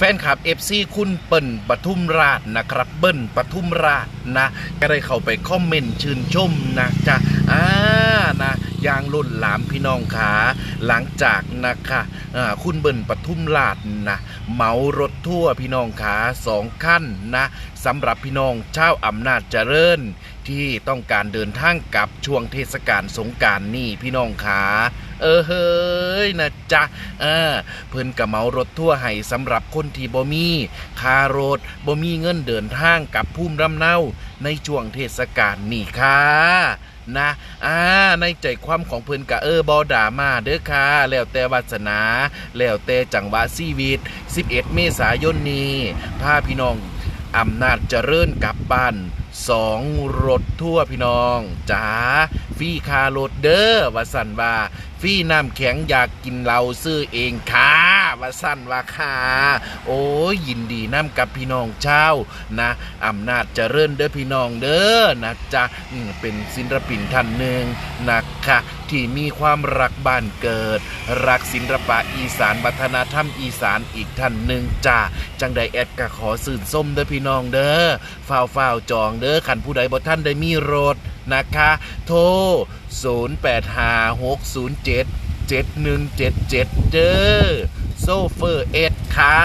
แฟนคลับ FC คุณเปิ้ลปทุมราชนะครับ เบิ้ลปทุมราชนะ ก็ได้เข้าไปคอมเมนต์ชื่นชมนะจ๊ะอ่านะยางลุ่นหลามพี่น้องขาหลังจากนะคะคุณเบิ้ลปทุมราชนะเหมารถทั่วพี่น้องขาสองขั้นนะสำหรับพี่น้องชาวอำนาจเจริญ ที่ต้องการเดินทางกับช่วงเทศกาลสงการนี่พี่น้องขา เออเฮ้ยนะจ๊ะเออเพิ่นกะเหมารถทั่วร์ให้สำหรับคนที่บ่มีคารถบ่มีเงินเดินทางกับภูมิลำเนาในช่วงเทศกาลนี่ค่ะนะอ่าในใจความของเพิ่นกะเออบอดามาเด้อค่ะ แล้วแต่วาสนา แล้วแต่จังหวะชีวิต 11 เมษายนนี้พาพี่น้องอำนาจเจริญกลับบ้าน สองรถทั่วพี่น้องจ๋าฟี่คารถเด้อว่าสันว่าฟี่น้ำแข็งอยากกินเราซื้อเองค่ะ ว่าสั่นว่าค่ะโอ้ยยินดีน้ำกับพี่น้องเจ้านะอำนาจเจริญเด้อพี่น้องเด้อนะจ๊ะเป็นศิลปินท่านหนึ่งนะคะที่มีความรักบ้านเกิด รักศิลปะอีสานวัฒนธรรมอีสานอีกท่านหนึ่งจ้าจังใดแอดก็ขอสื่นส้มเด้อพี่น้องเด้อฝ้าวฝ้าวจองเด้อขันผู้ใดบ่ท่านได้มีรถนะคะ โทร 0856077177 เด้อ โซเฟอร์เอ็ดค่ะ